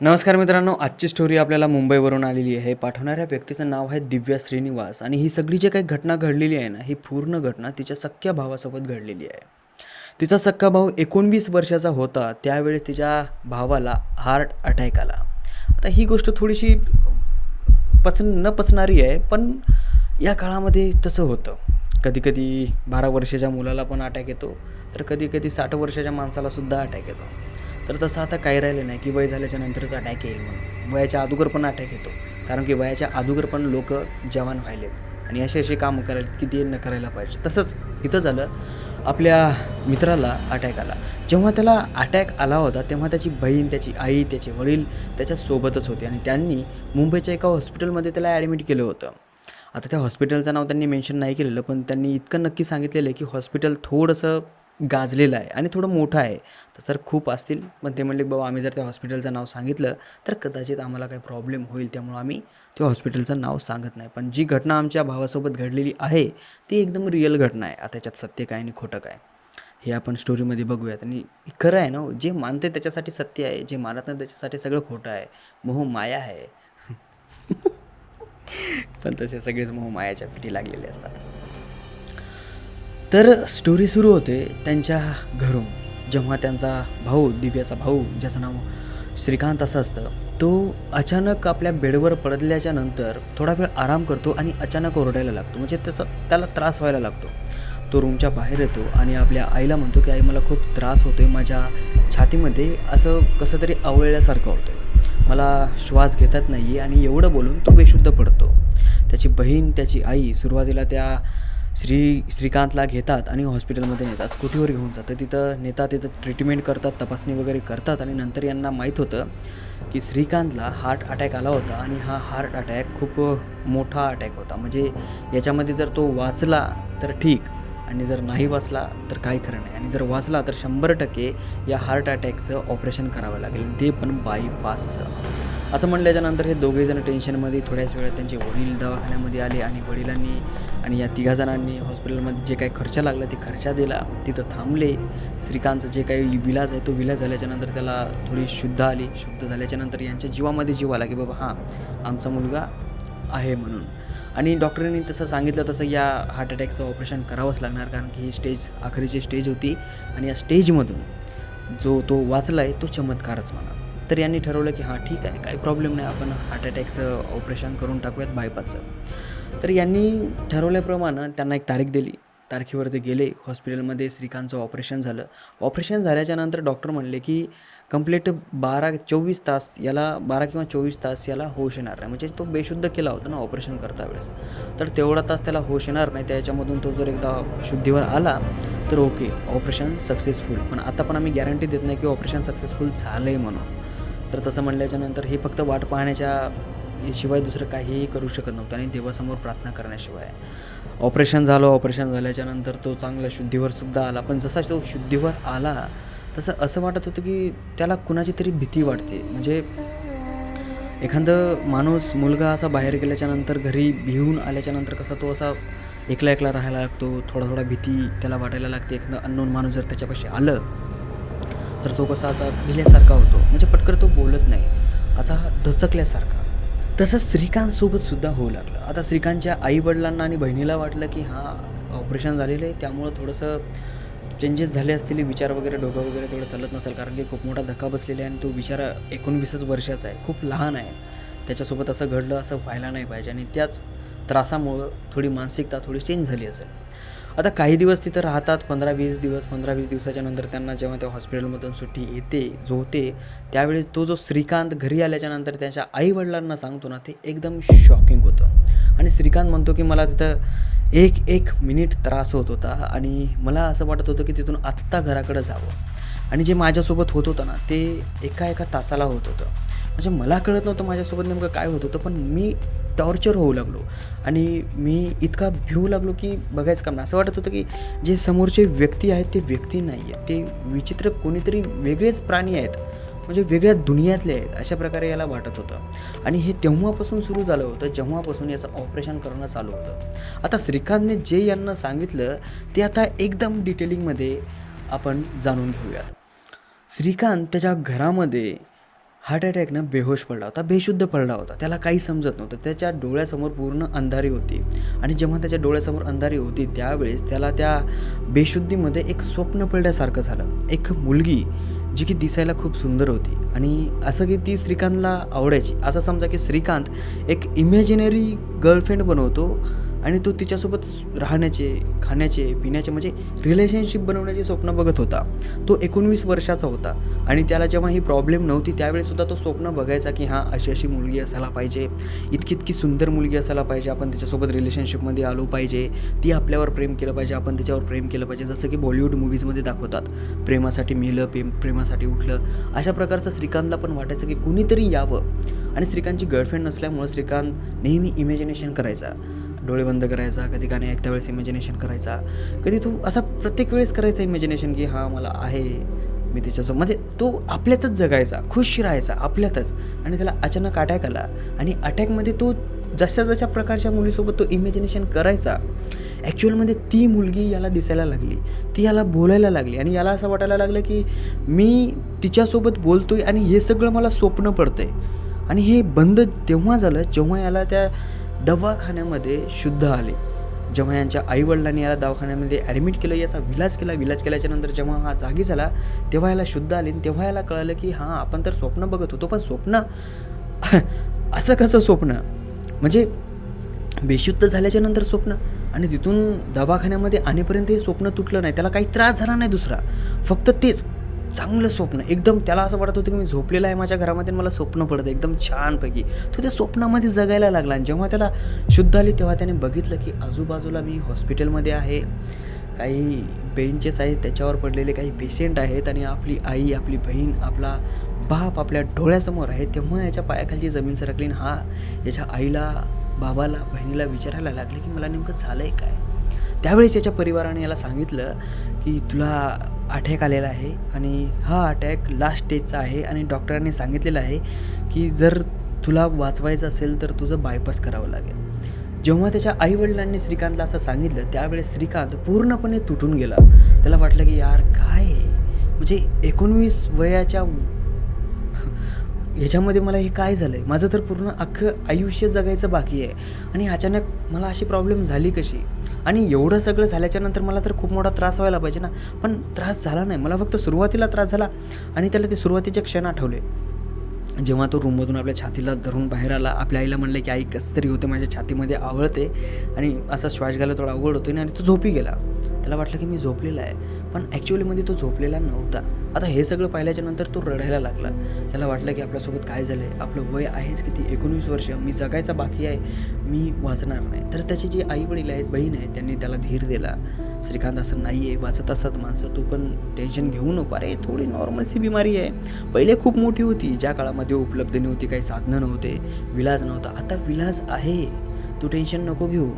नमस्कार मित्रांनो आजची स्टोरी आपल्याला मुंबईवरून आलेली आहे. पाठवणाऱ्या व्यक्तीचं नाव आहे दिव्या श्रीनिवास आणि ही सगळी जी काही घटना घडलेली आहे ना ही पूर्ण घटना तिच्या सख्या भावासोबत घडलेली आहे. तिचा सख्खा भाऊ एकोणवीस वर्षाचा होता त्यावेळेस तिच्या भावाला हार्ट अटॅक आला. आता ही गोष्ट थोडीशी पच न पचणारी आहे पण या काळामध्ये तसं होतं. कधीकधी बारा वर्षाच्या मुलाला पण अटॅक येतो तर कधी कधी साठ वर्षाच्या माणसालासुद्धा अटॅक येतो. तर तसं आता काही राहिलं नाही की वय झाल्याच्या नंतरच अटॅक येईल म्हणून. वयाच्या अगोदर पण अटॅक येतो. कारण की वयाच्या अगोदर पण लोक जवान व्हायलेत. आणि असे असे कामं करायला की ते न करायला पाहिजे. तसंच इथं झालं आपल्या मित्राला अटॅक आला. जेव्हा त्याला अटॅक आला होता तेव्हा त्याची बहीण त्याची आई त्याचे वडील त्याच्यासोबतच होते. आणि त्यांनी मुंबईच्या एका हॉस्पिटलमध्ये त्याला ॲडमिट केलं होतं. आता त्या हॉस्पिटलचं नाव त्यांनी मेन्शन नाही केलेलं पण त्यांनी इतकं नक्की सांगितलेलं आहे की हॉस्पिटल थोडंसं गाजलेलं आहे आणि थोडं मोठं आहे. तर सर खूप असतील. पण ते म्हणले बाबा आम्ही जर त्या हॉस्पिटलचं नाव सांगितलं तर कदाचित आम्हाला काही प्रॉब्लेम होईल. त्यामुळं आम्ही त्या हॉस्पिटलचं नाव सांगत नाही. पण जी घटना आमच्या भावासोबत घडलेली आहे ती एकदम रिअल घटना आहे. आता त्याच्यात सत्य काय आणि खोटं काय हे आपण स्टोरीमध्ये बघूयात. आणि खरं आहे ना जे मानते त्याच्यासाठी सत्य आहे जे मानत नाही त्याच्यासाठी सगळं खोटं आहे. मोह माया आहे. पण तसे सगळेच मोह मायाच्या पिठी लागलेले असतात. तर स्टोरी सुरू होते त्यांच्या घरून. जेव्हा त्यांचा भाऊ दिव्याचा भाऊ ज्याचं नाव श्रीकांत असं असतं तो अचानक आपल्या बेडवर पडल्याच्या नंतर थोडा वेळ आराम करतो आणि अचानक ओरडायला लागतो. म्हणजे त्याचा त्याला त्रास व्हायला लागतो. तो रूमच्या बाहेर येतो आणि आपल्या आईला म्हणतो की आई मला खूप त्रास होतो आहे माझ्या छातीमध्ये. असं कसं तरी आवळल्यासारखं होतं आहे मला श्वास घेतात नाही आहे आणि एवढं बोलून तो बेशुद्ध पडतो. त्याची बहीण त्याची आई सुरुवातीला त्या श्री श्रीकांतला घेतात आणि हॉस्पिटलमध्ये नेतात. स्कूटीवर घेऊन जातात? तिथं नेतात तिथं ट्रीटमेंट करतात तपासणी वगैरे करतात आणि नंतर यांना माहीत होतं की श्रीकांतला हार्ट अटॅक आला होता आणि हा हार्ट अटॅक खूप मोठा अटॅक होता. म्हणजे याच्यामध्ये जर तो वाचला तर ठीक आणि जर नाही वाचला तर काही खरं नाही. आणि जर वाचला तर शंभर टक्के या हार्ट अटॅकचं ऑपरेशन करावं लागेल. आणि ते पण बायपासचं असं म्हटल्याच्यानंतर हे दोघेजण टेन्शनमध्ये थोड्याच वेळात त्यांचे वडील दवाखान्यामध्ये आले आणि वडिलांनी आणि या तिघाजणांनी हॉस्पिटलमध्ये जे काही खर्च लागला ते खर्चा दिला. तिथं थांबले. श्रीकांतचं जे काही विलाज आहे तो विलाज झाल्याच्यानंतर त्याला थोडी शुद्ध आली. शुद्ध झाल्याच्यानंतर यांच्या जीवामध्ये जीव आला की बाबा हां आमचा मुलगा आहे म्हणून. आणि डॉक्टरांनी तसं सांगितलं तसं या हार्ट अटॅकचं ऑपरेशन करावंच लागणार कारण की ही स्टेज आखरीची स्टेज होती. आणि या स्टेजमधून जो तो वाचला आहे तो चमत्कारच म्हणा. तर यांनी ठरवलं की हां ठीक आहे काही प्रॉब्लेम नाही आपण हार्ट अटॅकचं ऑपरेशन करून टाकूयात बायपासचं तर यांनी ठरवल्याप्रमाणे त्यांना एक तारीख दिली. तारखेवर ते गेले. हॉस्पिटलमध्ये श्रीकांतचं ऑपरेशन झालं. ऑपरेशन झाल्याच्यानंतर डॉक्टर म्हणले की कंप्लीट बारा चोवीस तास याला बारा किंवा चोवीस तास याला होश येणार नाही. म्हणजे तो बेशुद्ध केला होता ना ऑपरेशन करता वेळेस. तर तेवढा तास त्याला होश येणार नाही. त्याच्यामधून तो जर एकदा शुद्धीवर आला तर ओके ऑपरेशन सक्सेसफुल पण आता पण आम्ही गॅरंटी देत नाही की ऑपरेशन सक्सेसफुल झालं आहे म्हणून. तर तसं म्हणल्याच्या नंतर हे फक्त वाट पाहण्याच्या शिवाय दुसरं काहीही करू शकत नव्हतं आणि देवासमोर प्रार्थना करण्याशिवाय. ऑपरेशन झालं ऑपरेशन झाल्याच्यानंतर तो चांगला शुद्धीवर सुद्धा आला. पण जसा तो शुद्धीवर आला तसं असं वाटत होतं की त्याला कुणाची तरी भीती वाटते. म्हणजे एखादं माणूस मुलगा असा बाहेर गेल्याच्यानंतर घरी भिवून आल्याच्यानंतर कसा तो असा एकला एकला राहायला लागतो थोडा थोडा भीती त्याला वाटायला लागते. एखादं अननोन माणूस जर त्याच्यापाशी आलं तर तो कसा असा भिल्यासारखा होतो. म्हणजे पटकन तो बोलत नाही. असा धचकल्यासारखा. तसं श्रीकांतसोबत सुद्धा होऊ लागलं. आता श्रीकांतच्या आईवडिलांना आणि बहिणीला वाटलं की हा ऑपरेशन झालेलं आहे. त्यामुळं थोडंसं चेंजेस झाले असतील विचार वगैरे डोकं वगैरे तेवढं चालत नसेल. कारण की खूप मोठा धक्का बसलेला आहे आणि तो विचार एकोणवीसच वर्षाचा आहे. खूप लहान आहे. त्याच्यासोबत असं घडलं असं व्हायला नाही पाहिजे. आणि त्याच त्रासामुळं थोडी मानसिकता थोडी चेंज झाली असेल. आता काही दिवस तिथं राहतात पंधरा वीस दिवस पंधरा वीस दिवसाच्या नंतर त्यांना जेव्हा त्या हॉस्पिटलमधून सुट्टी येते जो होते त्यावेळेस तो जो श्रीकांत घरी आल्याच्यानंतर त्याच्या आईवडिलांना सांगतो ना ते एकदम शॉकिंग होतं. आणि श्रीकांत म्हणतो की मला तिथं एक एक मिनिट त्रास होत होता आणि मला असं वाटत होतं की तिथून आत्ता घराकडं जावं. आणि जे माझ्यासोबत होत होतं ना ते एका एका तासाला होत होतं. म्हणजे मला कळत नव्हतं माझ्यासोबत नेमकं काय होत होतं पण मी टॉर्चर होऊ लागलो. आणि मी इतका भिवू लागलो की बघायचं काम नाही. असं वाटत होतं की जे समोरचे व्यक्ती आहेत ते व्यक्ती नाही आहेत ते विचित्र कोणीतरी वेगळेच प्राणी आहेत. म्हणजे वेगळ्या दुनियातले आहेत अशा प्रकारे याला वाटत होतं. आणि हे तेव्हापासून सुरू झालं होतं जेव्हापासून याचं ऑपरेशन करणं चालू होतं. आता श्रीकांतने जे यांना सांगितलं ते आता एकदम डिटेलिंगमध्ये आपण जाणून घेऊयात. श्रीकांत त्याच्या घरामध्ये हार्ट अटॅकनं बेहोश पडला होता बेशुद्ध पडला होता. त्याला काही समजत नव्हतं. त्याच्या डोळ्यासमोर पूर्ण अंधारी होती. आणि जेव्हा त्याच्या डोळ्यासमोर अंधारी होती त्यावेळेस त्याला त्या बेशुद्धीमध्ये एक स्वप्न पडल्यासारखं झालं. एक मुलगी जी की दिसायला खूप सुंदर होती. आणि असं की ती श्रीकांतला आवडायची. असं समजा की श्रीकांत एक इमॅजिनरी गर्लफ्रेंड बनवतो आणि तो तिच्यासोबत राहण्याचे खाण्याचे पिण्याचे म्हणजे रिलेशनशिप बनवण्याचे स्वप्न बघत होता. तो एकोणवीस वर्षाचा होता आणि त्याला जेव्हा ही प्रॉब्लेम नव्हती त्यावेळेसुद्धा तो स्वप्न बघायचा की हां अशी अशी मुलगी असायला पाहिजे. इतकी इतकी सुंदर मुलगी असायला पाहिजे. आपण तिच्यासोबत रिलेशनशिपमध्ये आलो पाहिजे. ती आपल्यावर प्रेम केलं पाहिजे. आपण तिच्यावर प्रेम केलं पाहिजे. जसं की बॉलिवूड मूवीजमध्ये दाखवतात. प्रेमासाठी मिलं प्रेम प्रेमासाठी उठलं. अशा प्रकारचं श्रीकांतला पण वाटायचं की कुणीतरी यावं. आणि श्रीकांतची गर्लफ्रेंड नसल्यामुळं श्रीकांत नेहमी इमॅजिनेशन करायचा. डोळे बंद करायचा कधी गाणे ऐकत्या वेळेस इमॅजिनेशन करायचा. कधी तो असा प्रत्येक वेळेस करायचा इमॅजिनेशन की हां मला आहे मी तिच्यासोबत. म्हणजे तो आपल्यातच जगायचा खुश राहायचा आपल्यातच. आणि त्याला अचानक अटॅक आला. आणि अटॅकमध्ये तो जशा जशा प्रकारच्या मुलीसोबत तो इमॅजिनेशन करायचा ॲक्च्युअलमध्ये ती मुलगी याला दिसायला लागली. ती याला बोलायला लागली. आणि याला असं वाटायला लागलं की मी तिच्यासोबत बोलतो आहे आणि हे सगळं मला स्वप्न पडतं आहे आणि हे बंद तेव्हा झालं जेव्हा याला त्या दवाखान्यामध्ये शुद्ध आले. जेव्हा यांच्या आईवडिलांनी याला दवाखान्यामध्ये ॲडमिट केलं याचा विलाज केला विलाज केल्याच्यानंतर जेव्हा हा जागी झाला तेव्हा याला शुद्ध आले तेव्हा याला कळलं की हां आपण तर स्वप्न बघत होतो पण स्वप्न असं कसं स्वप्न? म्हणजे बेशुद्ध झाल्याच्यानंतर स्वप्न? आणि तिथून दवाखान्यामध्ये आणेपर्यंत हे स्वप्न तुटलं नाही त्याला काही त्रास झाला नाही दुसरा. फक्त तेच चांगलं स्वप्न. एकदम त्याला असं वाटत होतं की मी झोपलेला आहे माझ्या घरामध्ये मला स्वप्न पडतं एकदम छानपैकी. तो त्या स्वप्नामध्ये जगायला लागला आणि जेव्हा त्याला शुद्ध आली तेव्हा त्याने बघितलं की आजूबाजूला मी हॉस्पिटलमध्ये आहे. काही बेंचेस आहेत त्याच्यावर पडलेले काही पेशंट आहेत आणि आपली आई आपली बहीण आपला बाप आपल्या डोळ्यासमोर आहे. तेव्हा याच्या पायाखालची जमीन सरकली आणि हा याच्या आईला बाबाला बहिणीला विचारायला लागले की मला नेमकं झालं आहे काय? त्यावेळेस याच्या परिवाराने याला सांगितलं की तुला अटॅक आलेला आहे आणि हा अटॅक लास्ट स्टेजचा आहे आणि डॉक्टरांनी सांगितलेलं आहे की जर तुला वाचवायचं असेल तर तुझं बायपास करावं लागेल. जेव्हा त्याच्या आईवडिलांनी श्रीकांतला असं सांगितलं त्यावेळेस श्रीकांत पूर्णपणे तुटून गेला. त्याला वाटलं की यार काय आहे? म्हणजे एकोणवीस वयाच्या ह्याच्यामध्ये मला हे काय झालं आहे माझं तर पूर्ण अख्खं आयुष्य जगायचं बाकी आहे. आणि अचानक मला अशी प्रॉब्लेम झाली कशी? आणि एवढं सगळं झाल्याच्यानंतर मला तर खूप मोठा त्रास व्हायला पाहिजे ना. पण त्रास झाला नाही. मला फक्त सुरुवातीला त्रास झाला आणि त्याला ते सुरुवातीचे क्षण आठवले. जेव्हा तो रूममधून आपल्या छातीला धरून बाहेर आला आपल्या आईला म्हणलं की आई कसं तरी होते माझ्या छातीमध्ये आवळते. आणि असा श्वास घ्यायला थोडा अवघड होतो आणि तो झोपी गेला. त्याला वाटलं की मी झोपलेला आहे. पण ॲक्च्युअलीमध्ये तो झोपलेला नव्हता. आता हे सगळं पाहिल्याच्या नंतर तो रडायला लागला. त्याला वाटलं की आपल्यासोबत काय झालं आहे आपलं वय आहेच किती? एकोणवीस वर्ष. मी जगायचा बाकी आहे. मी वाचणार नाही. तर त्याची जी आई वडील आहेत बहीण आहेत त्यांनी त्याला धीर दिला. श्रीकांत असं नाही आहे वाचत असत माणसं. तू पण टेन्शन घेऊ नको. अरे थोडी नॉर्मलची बिमारी आहे. पहिले खूप मोठी होती. ज्या काळामध्ये उपलब्ध नव्हती काही साधनं नव्हते. विलाज नव्हता. आता विलाज आहे. तू टेन्शन नको घेऊ.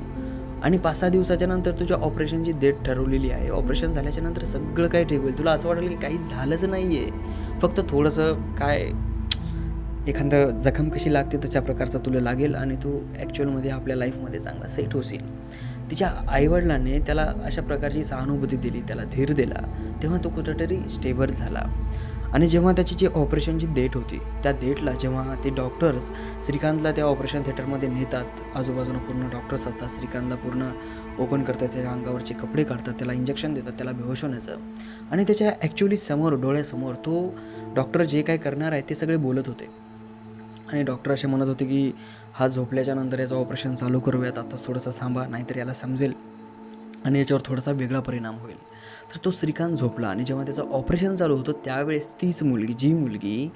आणि पाच सहा दिवसाच्या नंतर तुझ्या ऑपरेशनची डेट ठरवलेली आहे ऑपरेशन झाल्याच्यानंतर सगळं काही ठीक होईल. तुला असं वाटेल की काही झालंच नाही आहे फक्त थोडंसं काय एखादं जखम कशी लागते तशा प्रकारचा तुला लागेल आणि तू ॲक्च्युअलमध्ये आपल्या लाईफमध्ये चांगला सेट होशील. तिच्या आईवडिलांनी त्याला अशा प्रकारची सहानुभूती दिली त्याला धीर दिला तेव्हा तो कुठंतरी स्टेबल झाला. आणि जेव्हा त्याची जी ऑपरेशनची डेट होती त्या डेटला जेव्हा ते डॉक्टर्स श्रीकांतला त्या ऑपरेशन थिएटरमध्ये नेतात आजूबाजूला पूर्ण डॉक्टर्स असतात श्रीकांतला पूर्ण ओपन करतात त्याच्या अंगावरचे कपडे काढतात त्याला इंजेक्शन देतात त्याला बेहोश होण्याचं. आणि त्याच्या ॲक्च्युली समोर डोळ्यासमोर तो डॉक्टर जे काय करणार आहे ते सगळे बोलत होते. आणि डॉक्टर असे म्हणत होते की हा झोपल्याच्या नंतर याचं ऑपरेशन चालू करूयात आत्ताच थोडंसं थांबा नाहीतर याला समजेल आणि याच्यावर थोडासा वेगळा परिणाम होईल. तर तो श्रीकांत झोपला आणि जेव्हा त्याचं ऑपरेशन चालू होतं त्यावेळेस तीच मुलगी जी मुलगी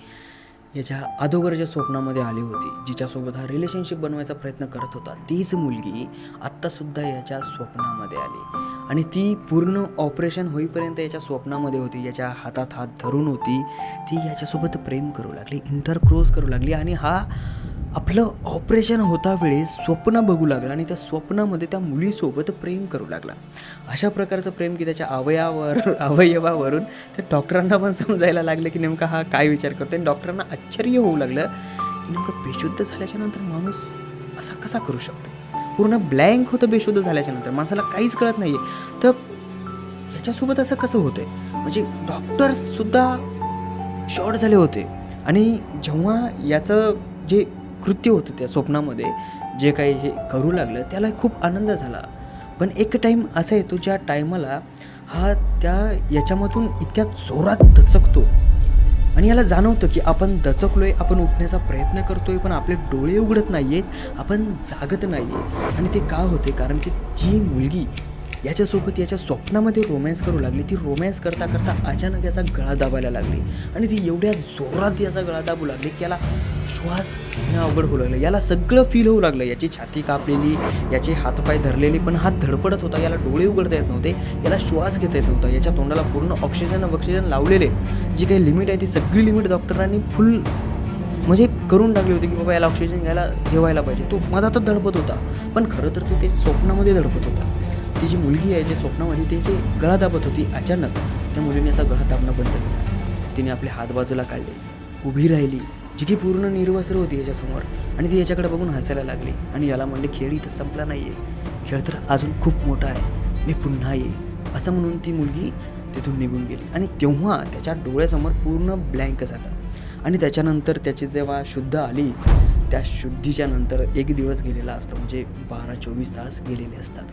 याच्या अगोदरच्या स्वप्नामध्ये आली होती जिच्यासोबत हा रिलेशनशिप बनवायचा प्रयत्न करत होता तीच मुलगी आत्तासुद्धा याच्या स्वप्नामध्ये आली. आणि ती पूर्ण ऑपरेशन होईपर्यंत याच्या स्वप्नामध्ये होती याच्या हातात हात धरून होती ती याच्यासोबत प्रेम करू लागली इंटरक्रोस करू लागली आणि हा आपलं ऑपरेशन होता वेळेस स्वप्न बघू लागला आणि त्या स्वप्नामध्ये त्या मुलीसोबत प्रेम करू लागला. अशा प्रकारचं प्रेम की त्याच्या अवयावर अवयवावरून त्या डॉक्टरांना पण समजायला लागलं की नेमका हा काय विचार करतो आणि डॉक्टरांना आश्चर्य होऊ लागलं की नेमकं बेशुद्ध झाल्याच्यानंतर माणूस असा कसा करू शकतो? पूर्ण ब्लँक होतं बेशुद्ध झाल्याच्यानंतर. माणसाला काहीच कळत नाही आहे तर याच्यासोबत असं कसं होतं आहे म्हणजे डॉक्टर्ससुद्धा शॉर्ट झाले होते. आणि जेव्हा याचं जे कृत्य होतं त्या स्वप्नामध्ये. जे काही हे करू लागलं त्याला खूप आनंद झाला. पण एक टाईम असा येतो ज्या टायमाला हा त्या याच्यामधून इतक्या जोरात दचकतो. आणि याला जाणवतं की आपण दचकलोय आपण उठण्याचा प्रयत्न करतो आहे पण आपले डोळे उघडत नाही आहेत आपण जागत नाही आहे आणि ते का होते? कारण की जी मुलगी याच्यासोबत याच्या स्वप्नामध्ये रोमॅन्स करू लागली. ती रोमॅन्स करता करता अचानक याचा गळा दाबायला लागली. आणि ती एवढ्या जोरात याचा गळा दाबू लागली की याला श्वास घेणं अवघड होऊ लागलं. याला सगळं फील होऊ लागलं. याची छाती कापलेली याचे हातपाय धरलेले पण हात धडपडत होता. याला डोळे उघडता येत नव्हते. याला श्वास घेता येत नव्हता. याच्या तोंडाला पूर्ण ऑक्सिजन ऑक्सिजन लावलेले. जी काही लिमिट आहे ती सगळी लिमिट डॉक्टरांनी फुल म्हणजे करून टाकली होती की बाबा याला ऑक्सिजन घ्यायला हे व्हायला पाहिजे. तो मधातच धडपत होता. पण खरं तर तो ते स्वप्नामध्ये धडपत होता. ती जी मुलगी आहे जे स्वप्नामध्ये ते जे गळा दाबत होती अचानक त्या मुलीने असा गळा दाबणं बंद केला. तिने आपले हात बाजूला काढले उभी राहिली जी की पूर्ण निर्वस्त्र होती याच्यासमोर. आणि ती याच्याकडे बघून हसायला लागली आणि याला म्हणले खेळ इथं संपला नाही आहे खेळ तर अजून खूप मोठा आहे. मी पुन्हा ये असं म्हणून ती मुलगी तिथून निघून गेली. आणि तेव्हा त्याच्या डोळ्यासमोर पूर्ण ब्लँक झालं. आणि त्याच्यानंतर त्याची जेव्हा शुद्ध आली त्या शुद्धीच्या नंतर एक दिवस गेलेला असतो. म्हणजे बारा चोवीस तास गेलेले असतात.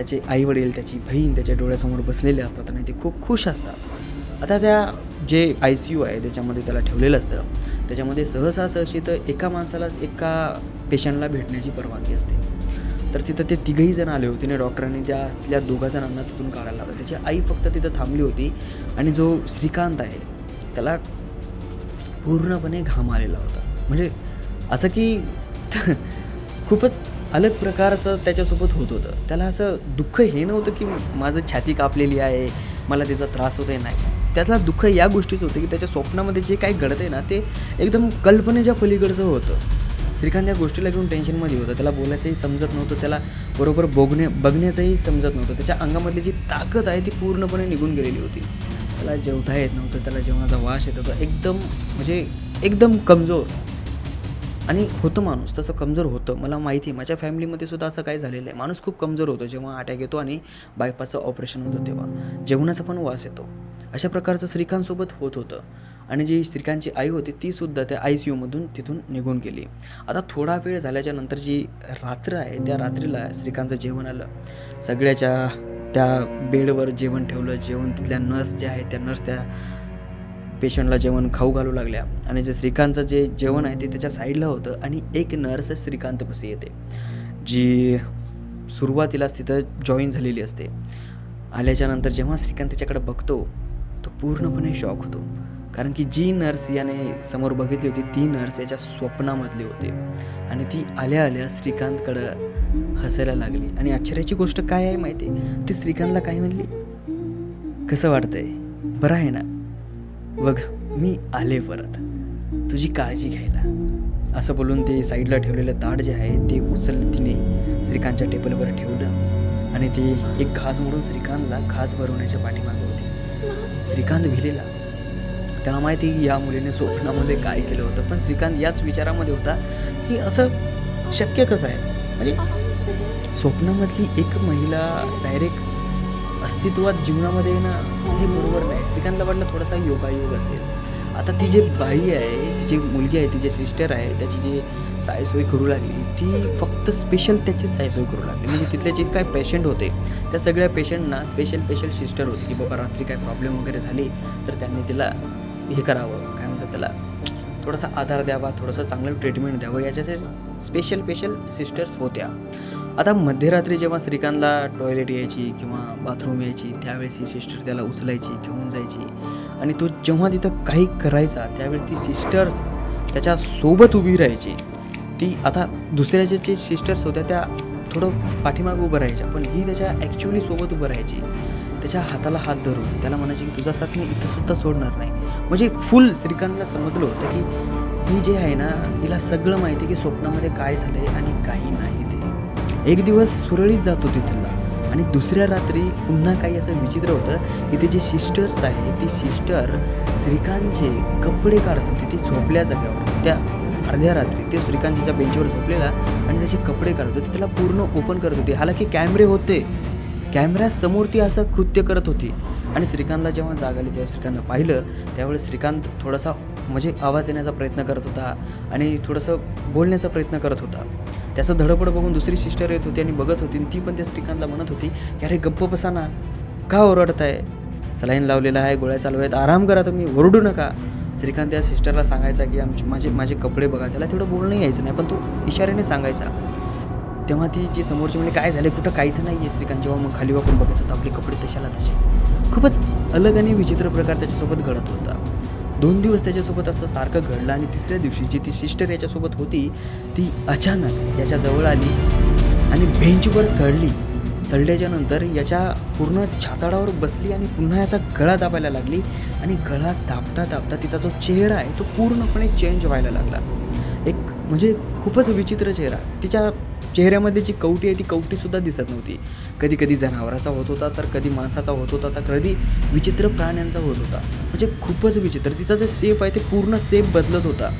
त्याचे आईवडील त्याची बहीण त्याच्या डोळ्यासमोर बसलेले असतात आणि ते खूप खुश असतात. आता त्या जे आय सी यू आहे त्याच्यामध्ये त्याला ठेवलेलं असतं. त्याच्यामध्ये सहसा सहशी तर एका माणसालाच एका पेशंटला भेटण्याची परवानगी असते. तर तिथं ते तिघही जण आले होते आणि डॉक्टरांनी त्यातल्या दोघा जणांना तिथून काढायला लावलं. त्याची आई फक्त तिथं थांबली होती आणि जो श्रीकांत आहे त्याला पूर्णपणे घाम आलेला होता. म्हणजे असं की खूपच अलग प्रकारचं त्याच्यासोबत होत होतं. त्याला असं दुःख हे नव्हतं की माझं छाती कापलेली आहे मला त्याचा त्रास होत आहे नाही. त्यातला दुःख या गोष्टीचं होतं की त्याच्या स्वप्नामध्ये जे काही घडतं आहे ना ते एकदम कल्पनेच्या पलीकडचं होतं. श्रीकांत या गोष्टीला घेऊन टेन्शनमध्ये होतं. त्याला बोलायचंही समजत नव्हतं. त्याला बरोबर बोगणे बघण्याचंही समजत नव्हतं. त्याच्या अंगामधली जी ताकद आहे ती पूर्णपणे निघून गेलेली होती. त्याला जेवता येत नव्हतं. त्याला जेवणाचा वास येत होता. एकदम म्हणजे एकदम कमजोर. आणि होतं माणूस तसं कमजोर होतं. मला माहिती आहे माझ्या फॅमिलीमध्ये सुद्धा असं काय झालेलं आहे. माणूस खूप कमजोर होतो जेव्हा अटॅक येतो आणि बायपासचं ऑपरेशन होतं तेव्हा. जेवणाचा पण वास येतो. अशा प्रकारचं श्रीकांतसोबत होत होतं. आणि जी श्रीकांतची आई होती ती सुद्धा त्या आय सी यूमधून तिथून निघून गेली. आता थोडा वेळ झाल्याच्यानंतर जी रात्र आहे त्या रात्रीला श्रीकांतचं जेवण आलं. सगळ्याच्या त्या बेडवर जेवण ठेवलं. जेवण तिथल्या नर्स ज्या आहेत त्या नर्स त्या पेशंटला जेवण खाऊ घालू लागल्या आणि जे श्रीकांतचं जे जेवण आहे ते त्याच्या साईडला होतं आणि एक नर्स श्रीकांतपाशी येते जी सुरुवातीलाच तिथं जॉईन झालेली असते. आल्याच्यानंतर जेव्हा श्रीकांत त्याच्याकडे बघतो तो पूर्णपणे शॉक होतो. कारण की जी नर्स याने समोर बघितली होती ती नर्स याच्या स्वप्नामधली होती. आणि ती आल्या आल्या श्रीकांतकडं हसायला लागली. आणि आश्चर्याची गोष्ट काय आहे माहिती आहे? ती श्रीकांतला काय म्हणली? कसं वाटतंय? बरं आहे ना? बघ मी आले परत. तुझी काळजी घ्यायला. असं बोलून ते साईडला ठेवलेलं ताट जे आहे ते उचललं तिने श्रीकांतच्या टेबलवर ठेवलं. आणि ते एक घास म्हणून श्रीकांतला घास भरवण्याच्या पाठीमागे होती. श्रीकांत भिलेला. त्याला माहिती या मुलीने स्वप्नामध्ये काय केलं होतं. पण श्रीकांत याच विचारामध्ये होता की असं शक्य कसं आहे? म्हणजे स्वप्नामधली एक महिला डायरेक्ट अस्तित्वात जीवनामध्ये ना हे बरोबर नाही. श्रीकांतला वाटलं थोडासा योगायोग असेल. आता ती जे बाई आहे ती जी मुलगी आहे ती सिस्टर आहे त्याची जी सायसोय करू लागली ती फक्त स्पेशल त्याचीच सायसोय करू लागली. म्हणजे तिथले जे काय पेशंट होते त्या सगळ्या पेशंटना स्पेशल स्पेशल सिस्टर होती की बाबा रात्री काय प्रॉब्लेम वगैरे झाली तर त्यांनी तिला हे करावं. काय म्हणतात त्याला थोडासा आधार द्यावा थोडंसं चांगलं ट्रीटमेंट द्यावं. याच्यासाठी स्पेशल स्पेशल सिस्टर्स होत्या. आता मध्यरात्री जेव्हा श्रीकांतला टॉयलेट यायची किंवा बाथरूम यायची त्यावेळेस ही सिस्टर त्याला उचलायची घेऊन जायची. आणि तो जेव्हा तिथं काही करायचा त्यावेळेस ती सिस्टर्स त्याच्या सोबत उभी राहायची. ती आता दुसऱ्याच्या जे सिस्टर्स होत्या त्या थोडं पाठीमागं उभं राहायच्या पण ही त्याच्या ॲक्च्युली सोबत उभं राहायची. त्याच्या हाताला हात धरून त्याला म्हणायची की तुझा साथ मी इथंसुद्धा सोडणार नाही. म्हणजे फुल श्रीकांतला समजलं होतं की ही जे आहे ना हिला सगळं माहिती की स्वप्नामध्ये काय झालं आहे आणि काही नाही. एक दिवस सुरळीत जात तिथला. आणि दुसऱ्या रात्री पुन्हा काही असं विचित्र होतं की ते जे सिस्टर्स आहे ती सिस्टर श्रीकांतचे कपडे काढत होती ती झोपल्या जाग्यावर त्या अर्ध्या रात्री ते श्रीकांतच्या बेंचवर झोपलेला आणि त्याचे कपडे काढत होते त्याला पूर्ण ओपन करत होती. हालाकी कॅमेरे होते. कॅमेऱ्यासमोर ती असं कृत्य करत होती. आणि श्रीकांतला जेव्हा जाग आली तेव्हा श्रीकांतनं पाहिलं त्यावेळेस श्रीकांत थोडासा म्हणजे आवाज देण्याचा प्रयत्न करत होता आणि थोडंसं बोलण्याचा प्रयत्न करत होता. त्याचं धडपड बघून दुसरी सिस्टर येत होती आणि बघत होती आणि ती पण त्या श्रीकांतला म्हणत होती की अरे गप्प बसा ना का ओरडत आहे सलाईन लावलेला आहे गोळ्या चालू आहेत आराम करा तुम्ही ओरडू नका. श्रीकांत त्या सिस्टरला सांगायचा की आमचे माझे माझे कपडे बघा त्याला तेवढं बोलणं यायचं नाही पण तो इशाऱ्याने सांगायचा. तेव्हा ती जी समोरची म्हणजे काय झाले कुठं काही तर नाही आहे श्रीकांत जेव्हा मग खाली वाकून बघायचं तर आपले कपडे तशाला तसे. खूपच अलग आणि विचित्र प्रकार त्याच्यासोबत घडत होता. दोन दिवस त्याच्यासोबत असं सारखं घडलं आणि तिसऱ्या दिवशी जी ती सिस्टर याच्यासोबत होती ती अचानक याच्याजवळ आली आणि बेंचवर चढली. चढल्याच्यानंतर याच्या पूर्ण छाताडावर बसली आणि पुन्हा याचा गळा दाबायला लागली आणि गळा दाबता दाबता तिचा जो चेहरा आहे तो पूर्णपणे चेंज व्हायला लागला. एक म्हणजे खूपच विचित्र चेहरा. तिच्या चेहऱ्यामध्ये जी कवटी आहे ती कवटीसुद्धा दिसत नव्हती. कधी कधी जनावराचा होत होता तर कधी माणसाचा होत होता तर कधी विचित्र प्राण्यांचा होत होता. म्हणजे खूपच विचित्र. तिचा जे सेफ आहे ते पूर्ण सेफ बदलत होता.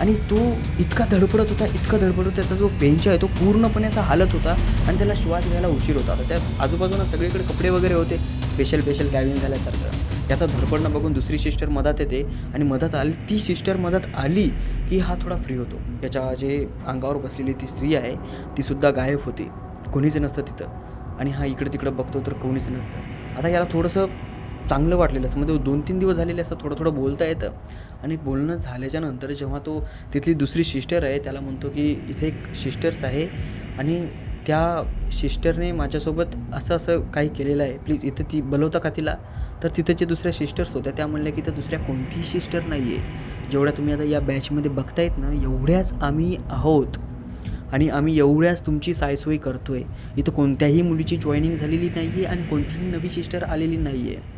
आणि तो इतका धडपडत होता इतका धडपडत होता, त्याचा जो बेंच आहे तो पूर्णपणे असा हालत होता आणि त्याला श्वास घ्यायला उशीर होता. तर त्या आजूबाजूला सगळीकडे कपडे वगैरे होते. स्पेशल स्पेशल कॅबिन झाल्यासारखं याचा धडपडणं बघून दुसरी सिस्टर मदत येते आणि मदत आली ती सिस्टर मदत आली की हा थोडा फ्री होतो. याच्या जे अंगावर बसलेली ती स्त्री आहे तीसुद्धा गायब होती. कोणीच नसतं तिथं. आणि हा इकडं तिकडं बघतो तर कोणीच नसतं. आता याला थोडंसं चांगलं वाटलेलं असतं. म्हणजे दोन तीन दिवस झालेले असतात थोडं थोडं बोलता येतं. आणि बोलणं झाल्याच्यानंतर जेव्हा तो तिथली दुसरी सिस्टर आहे त्याला म्हणतो की इथे एक सिस्टर्स आहे आणि त्या सिस्टरने माझ्यासोबत असं असं काही केलेलं आहे. प्लीज इथं ती बोलवता का तिला? तर तिथं जे दुसऱ्या सिस्टर्स होत्या त्या म्हणल्या की तर दुसऱ्या कोणतीही सिस्टर नाही आहे जेवढ्या तुम्ही आता या बॅचमध्ये बघतायत ना एवढ्याच आम्ही आहोत. आणि आम्ही एवढ्याच तुमची सायसोय करतो आहे इथं कोणत्याही मुलीची जॉईनिंग झालेली नाही आहे आणि कोणतीही नवी सिस्टर आलेली नाही आहे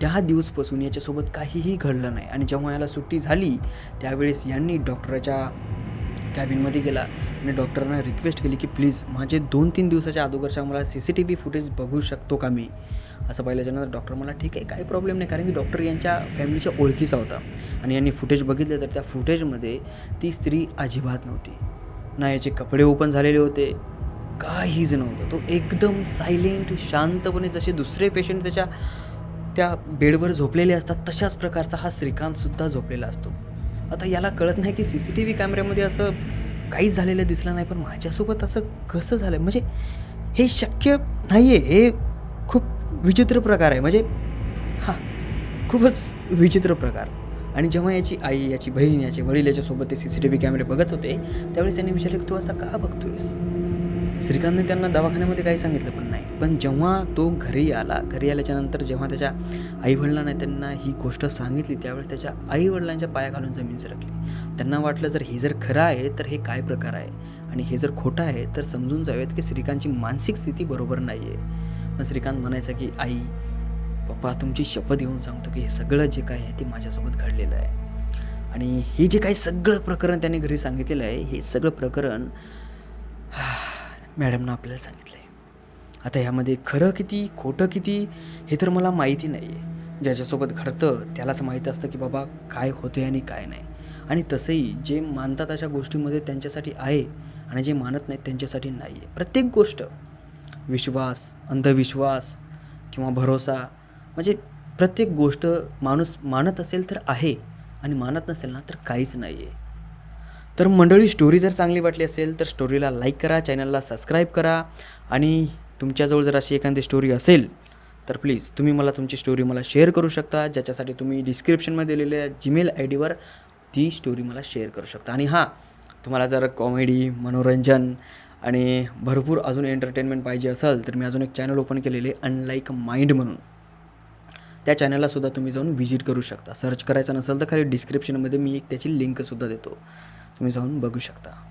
त्या दिवसपासून याच्यासोबत काहीही घडलं नाही. आणि जेव्हा याला सुट्टी झाली त्यावेळेस यांनी डॉक्टरच्या कॅबिनमध्ये गेला. आणि डॉक्टरांना रिक्वेस्ट केली की प्लीज माझे दोन तीन दिवसाच्या अगोदरच्या मला C C T V footage बघू शकतो का मी? असं पाहिल्याच्यानंतर डॉक्टर मला ठीक आहे काही प्रॉब्लेम नाही. कारण की डॉक्टर यांच्या फॅमिलीच्या ओळखीचा होता. आणि यांनी फुटेज बघितलं तर त्या फुटेजमध्ये ती स्त्री अजिबात नव्हती. ना याचे कपडे ओपन झालेले होते काहीच नव्हतं तो एकदम सायलेंट शांतपणे जसे दुसरे पेशंट त्याच्या त्या बेडवर झोपलेले असतात तशाच प्रकारचा हा श्रीकांतसुद्धा झोपलेला असतो. आता याला कळत नाही की सी सी टी व्ही कॅमेऱ्यामध्ये असं काहीच झालेलं दिसलं नाही पण माझ्यासोबत असं कसं झालं? म्हणजे हे शक्य नाही आहे हे विचित्र प्रकार आहे. म्हणजे हां. खूपच विचित्र प्रकार. आणि जेव्हा याची आई याची बहीण याचे वडील याच्यासोबत ते सी सी टी व्ही कॅमेरे बघत होते त्यावेळेस त्यांनी विचारलं की तू असा का बघतोयस? श्रीकांतने त्यांना दवाखान्यामध्ये काही सांगितलं पण नाही. पण जेव्हा तो घरी आला घरी आल्याच्यानंतर जेव्हा त्याच्या आईवडिलांना त्यांना ही गोष्ट सांगितली त्यावेळेस त्याच्या आईवडिलांच्या पायाखालून जमीन सरकली. त्यांना वाटलं जर हे जर खरं आहे तर हे काय प्रकार आहे? आणि हे जर खोटं आहे तर समजून जाऊयात की श्रीकांतची मानसिक स्थिती बरोबर नाही आहे पण श्रीकांत म्हणायचा की आई पप्पा तुमची शपथ घेऊन सांगतो की हे सगळं जे काय आहे ते माझ्यासोबत घडलेलं आहे. आणि हे जे काही सगळं प्रकरण त्याने घरी सांगितलेलं आहे हे सगळं प्रकरण मॅडमनं आपल्याला सांगितलं आहे आता ह्यामध्ये खरं किती खोटं किती हे तर मला माहिती नाही आहे ज्याच्यासोबत घडतं त्यालाच माहीत असतं की बाबा काय होते आणि काय नाही. आणि तसंही जे मानतात अशा गोष्टीमध्ये त्यांच्यासाठी आहे आणि जे मानत नाहीत त्यांच्यासाठी नाही आहे प्रत्येक गोष्ट विश्वास अंधविश्वास किंवा भरोसा म्हणजे प्रत्येक गोष्ट माणूस मानत असेल तर आहे आणि मानत नसेल ना तर काहीच नाही आहे तर मंडळी स्टोरी जर चांगली वाटली असेल तर स्टोरीला लाईक करा चॅनलला सबस्क्राईब करा आणि तुमच्याजवळ जर अशी एखादी स्टोरी असेल तर प्लीज तुम्ही मला तुमची स्टोरी मला शेअर करू शकता. ज्याच्यासाठी तुम्ही डिस्क्रिप्शनमध्ये दिलेल्या जीमेल आय डीवर ती स्टोरी मला शेअर करू शकता. आणि हां तुम्हाला जर कॉमेडी मनोरंजन आणि भरपूर अजून एंटरटेनमेंट पाहिजे असेल तर मी अजून एक चॅनल ओपन केलेले अनलाईक माइंड म्हणून. त्या चॅनललासुद्धा तुम्ही जाऊन व्हिजिट करू शकता. सर्च करायचं नसेल तर खाली डिस्क्रिप्शनमध्ये मी एक त्याची लिंकसुद्धा देतो. तुम्ही जाऊन बघू शकता.